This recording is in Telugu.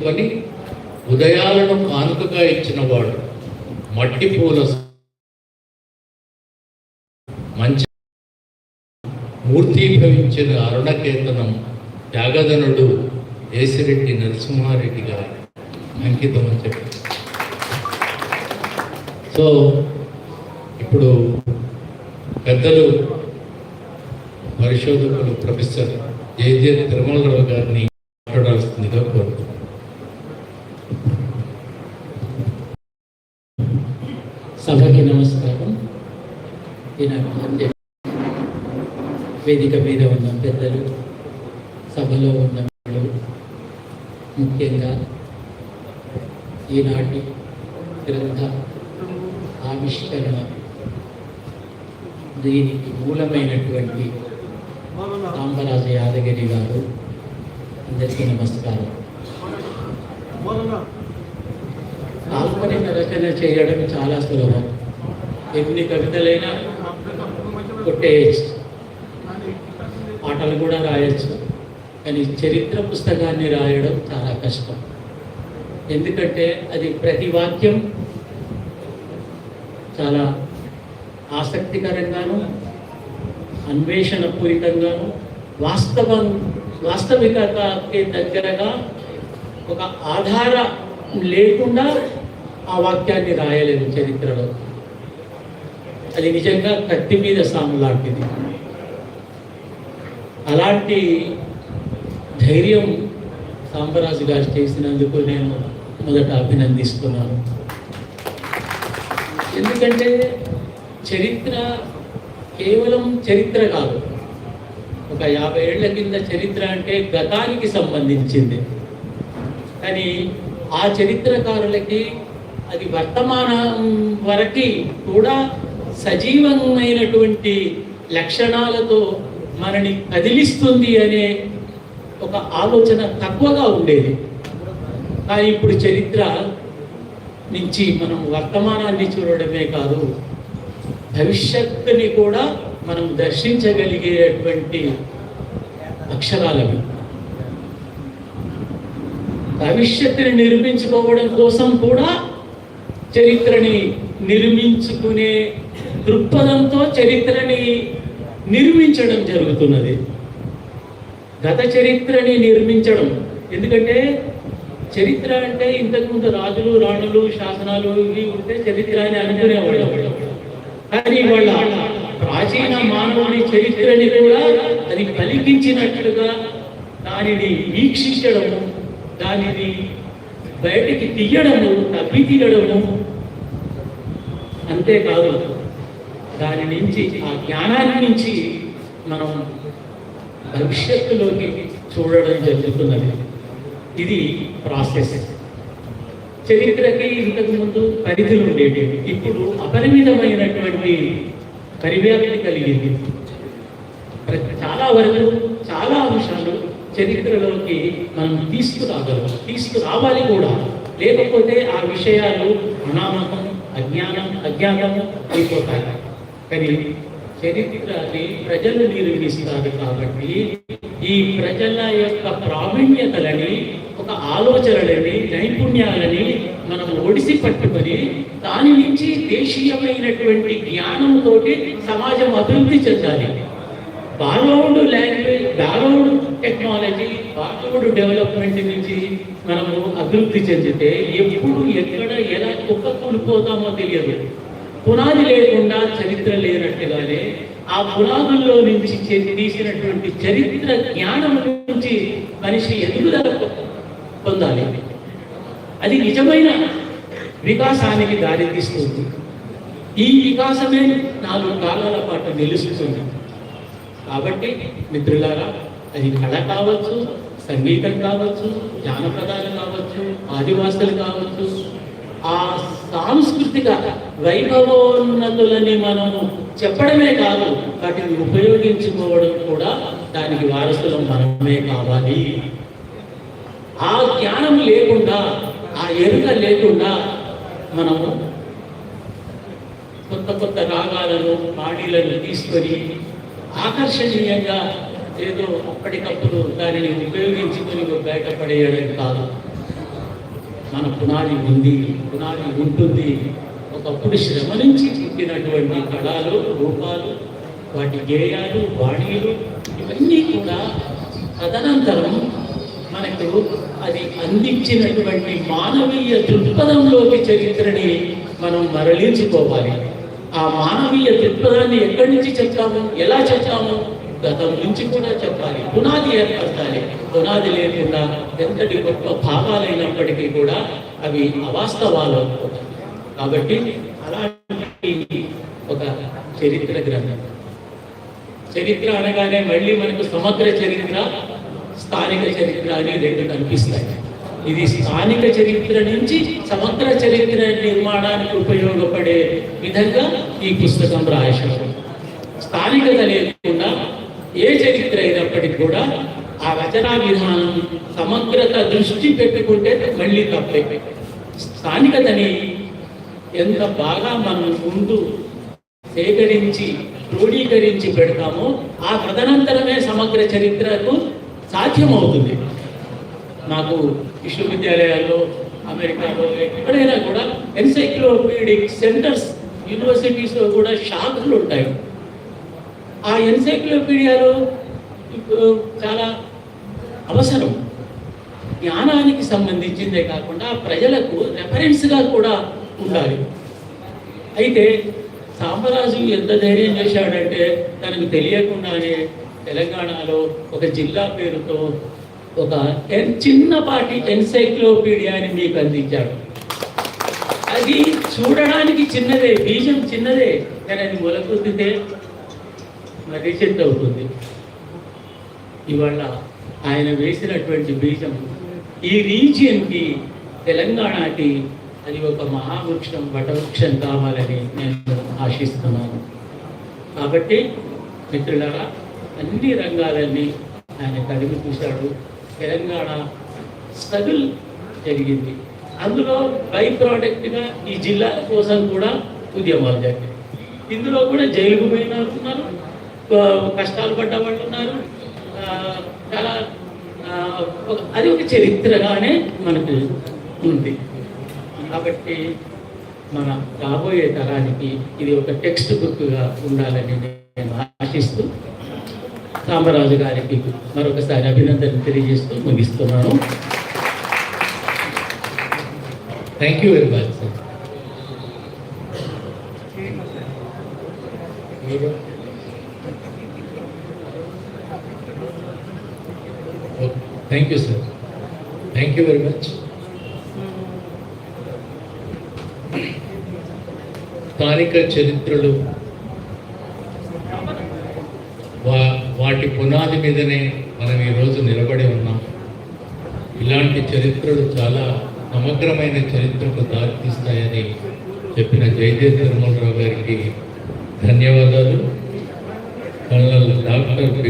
అని ఉదయాలను కానుకగా ఇచ్చినవాడు మట్టి పూల మంచి మూర్తీభవించిన అరుణకేతనం త్యాగధనుడు ఏసిరెడ్డి నరసింహారెడ్డి గారు అంకితం అని చెప్పి. సో ఇప్పుడు పెద్దలు పరిశోధకులు ప్రొఫెసర్ జేజే తిరుమలరావు గారిని సభకి నమస్కారం. ఈనాటి వేదిక మీద ఉన్న పెద్దలు సభలో ఉన్న ముఖ్యంగా ఈనాటి గ్రంథ ఆవిష్కరణ దీనికి మూలమైనటువంటి కాంబరాజ యాదగిరి గారు అందరికీ నమస్కారం. కాల్పనిక రచన చేయడం చాలా సులభం. ఎన్ని కవితలైనా కొట్టేయచ్చు. పాటలు కూడా రాయొచ్చు. కానీ చరిత్ర పుస్తకాన్ని రాయడం చాలా కష్టం. ఎందుకంటే అది ప్రతి వాక్యం చాలా ఆసక్తికరంగాను అన్వేషణపూరితంగాను వాస్తవం వాస్తవికతకి దగ్గరగా ఒక ఆధార లేకుండా ఆ వాక్యాన్ని రాయలేదు చరిత్రలో. అది నిజంగా కత్తి మీద సాము లాంటిది. అలాంటి ధైర్యం సాంబరాజు గారు చేసినందుకు నేను మొదట అభినందిస్తున్నాను. ఎందుకంటే చరిత్ర కేవలం చరిత్ర కాదు. ఒక యాభై ఏళ్ళ కింద చరిత్ర అంటే గతానికి సంబంధించింది. కానీ ఆ చరిత్రకారులకి అది వర్తమానం వరకు కూడా సజీవమైనటువంటి లక్షణాలతో మనని కదిలిస్తుంది అనే ఒక ఆలోచన తక్కువగా ఉండేది. కానీ ఇప్పుడు చరిత్ర నుంచి మనం వర్తమానాన్ని చూడడమే కాదు భవిష్యత్తుని కూడా మనం దర్శించగలిగేటువంటి అక్షరాలవి. భవిష్యత్తుని నిర్మించుకోవడం కోసం కూడా చరిత్రని నిర్మించుకునే దృక్పథంతో చరిత్రని నిర్మించడం జరుగుతున్నది. గత చరిత్రని నిర్మించడం. ఎందుకంటే చరిత్ర అంటే ఇంతకుముందు రాజులు రాణులు శాసనాలు ఇవి ఉంటే చరిత్ర అని అనుకునేవాళ్ళు. కానీ వాళ్ళ ప్రాచీన మానవుని చరిత్రని కూడా అది పలికించినట్లుగా దానిని వీక్షించడము దానిని బయటికి తీయడము తప్పి తీయడము అంతేకాదు దాని నుంచి ఆ జ్ఞానాన్ని నుంచి మనం భవిష్యత్తులోకి చూడడం జరుగుతున్నది. ఇది ప్రాసెస్. చరిత్రకి ఇంతకు ముందు పరిధులు ఉండేవి. ఇప్పుడు అపరిమితమైనటువంటి పరివ్యాప్తి కలిగింది. చాలా వరకు చాలా అంశాలు చరిత్రలోకి మనం తీసుకురాగలం తీసుకురావాలి కూడా. లేకపోతే ఆ విషయాలు అనామకం అజ్ఞానం అజ్ఞానం అయిపోతాయి. కానీ చరిత్రని ప్రజలు నిర్మిస్తారు కాబట్టి ఈ ప్రజల యొక్క ప్రావీణ్యతలని ఒక ఆలోచనలని నైపుణ్యాలని మనం ఒడిసి పట్టుకొని దాని నుంచి దేశీయమైనటువంటి జ్ఞానంతో సమాజం అభివృద్ధి చెందాలి. Borrowed language borrowed technology borrowed development నుంచి మనము అభివృద్ధి చెందితే ఎప్పుడు ఎక్కడ ఎలా కుక్క కూలిపోతామో తెలియదు. పునాది లేకుండా చరిత్ర లేనట్టుగానే ఆ పునాదుల్లో నుంచి తీసినటువంటి చరిత్ర జ్ఞానం నుంచి మనిషి ఎదుగుదల పొందాలి. అది నిజమైన వికాసానికి దారితీస్తుంది. ఈ వికాసమే నాలుగు కాలాల పాటు నిలుస్తుంది. కాబట్టి మిత్రులారా అది కళ కావచ్చు సంగీతం కావచ్చు జానపదాలు కావచ్చు ఆదివాసులు కావచ్చు ఆ సాంస్కృతిక వైభవోన్నతులని మనము చెప్పడమే కాదు వాటిని ఉపయోగించుకోవడం కూడా దానికి వారసులం మనమే కావాలి. ఆ జ్ఞానం లేకుండా ఆ ఎరుక లేకుండా మనము కొత్త కొత్త రాగాలను పాడీలను తీసుకొని ఆకర్షణీయంగా ఏదో అప్పటికప్పుడు దానిని ఉపయోగించుకొని బయటపడేయడం కాదు. మన పునాది ఉంది పునాది ఉంటుంది. ఒకప్పుడు శ్రమ నుంచి పుట్టినటువంటి కళలు రూపాలు వాటి గేయాలు వాణీలు ఇవన్నీ కూడా తదనంతరం మనకు అది అందించినటువంటి మానవీయ దృక్పథంలోకి చరిత్రని మనం మరలించుకోవాలి. ఆ మానవీయ దృక్పథాన్ని ఎక్కడి నుంచి చెప్తాము? ఎలా చెప్తాము? గతం నుంచి కూడా చెప్పాలి. పునాది ఏర్పరచాలి. పునాది లేకుండా ఎంతటి గొప్ప భావాలైనప్పటికీ కూడా అవి అవాస్తవాలు. అవుతాయి కాబట్టి అలాంటి ఒక చరిత్ర గ్రంథం. చరిత్ర అనగానే మళ్ళీ మనకు సమగ్ర చరిత్ర స్థానిక చరిత్ర అని రెండు కనిపిస్తాయి. ఇది స్థానిక చరిత్ర నుంచి సమగ్ర చరిత్ర నిర్మాణానికి ఉపయోగపడే విధంగా ఈ పుస్తకం రాశారు. స్థానికత లేకుండా ఏ చరిత్ర అయినప్పటికీ కూడా ఆ రచనా విధానం సమగ్రత దృష్టి పెట్టుకుంటే మళ్ళీ తప్పే. స్థానికతని ఎంత బాగా మనం ముందు సేకరించి క్రోడీకరించి పెడతామో ఆ తదనంతరమే సమగ్ర చరిత్రకు సాధ్యమవుతుంది. నాకు విశ్వవిద్యాలయాల్లో అమెరికాలో ఎక్కడైనా కూడా ఎన్సైక్లోపీడిక్ సెంటర్స్ యూనివర్సిటీస్లో కూడా శాఖలు ఉంటాయి. ఆ ఎన్సైక్లోపీడియాలో ఇప్పుడు చాలా అవసరం. జ్ఞానానికి సంబంధించిందే కాకుండా ప్రజలకు రెఫరెన్స్గా కూడా ఉండాలి. అయితే సామరాజు ఎంత ధైర్యం చేశాడంటే తనకు తెలియకుండానే తెలంగాణలో ఒక జిల్లా పేరుతో ఒక చిన్నపాటి చిన్నపాటి ఎన్సైక్లోపీడియాని మీకు అందించాడు. అది చూడడానికి చిన్నదే బీజం చిన్నదే కానీ అది మొలకొద్దితే మరి చెత్త అవుతుంది ఇవాళ ఆయన వేసినటువంటి బీజం ఈ రీజియన్కి తెలంగాణకి అది ఒక మహావృక్షం వటవృక్షం కావాలని నేను ఆశిస్తున్నాను. కాబట్టి మిత్రులారా అన్ని రంగాలన్నీ ఆయన కలిగి చూశాడు. తెలంగాణ స్ట్రగుల్ జరిగింది. అందులో బై ప్రోడక్ట్గా ఈ జిల్లా కోసం కూడా ఉద్యమాలు జరిగాయి. ఇందులో కూడా జైలుకు పోయిన వాళ్ళు ఉన్నారు కష్టాలు పడ్డ వాళ్ళు ఉన్నారు చాలా ఒక- అది ఒక చరిత్రగానే మనకు ఉంది. కాబట్టి మన రాబోయే తరానికి ఇది ఒక టెక్స్ట్ బుక్గా ఉండాలని నేను ఆశిస్తూ రామరాజు గారికి మరొకసారి అభినందనలు తెలియజేస్తూ ముగిస్తున్నాను. Thank you very much sir thank you sir thank you very much స్థానిక చరిత్రలు వాటి పునాది మీదనే మనం ఈరోజు నిలబడి ఉన్నాం. ఇలాంటి చరిత్రలు చాలా సమగ్రమైన చరిత్రకు దారితీస్తాయని చెప్పిన జయదేవ్ తిరుమలరావు గారికి ధన్యవాదాలు. కళ్ళ డాక్టర్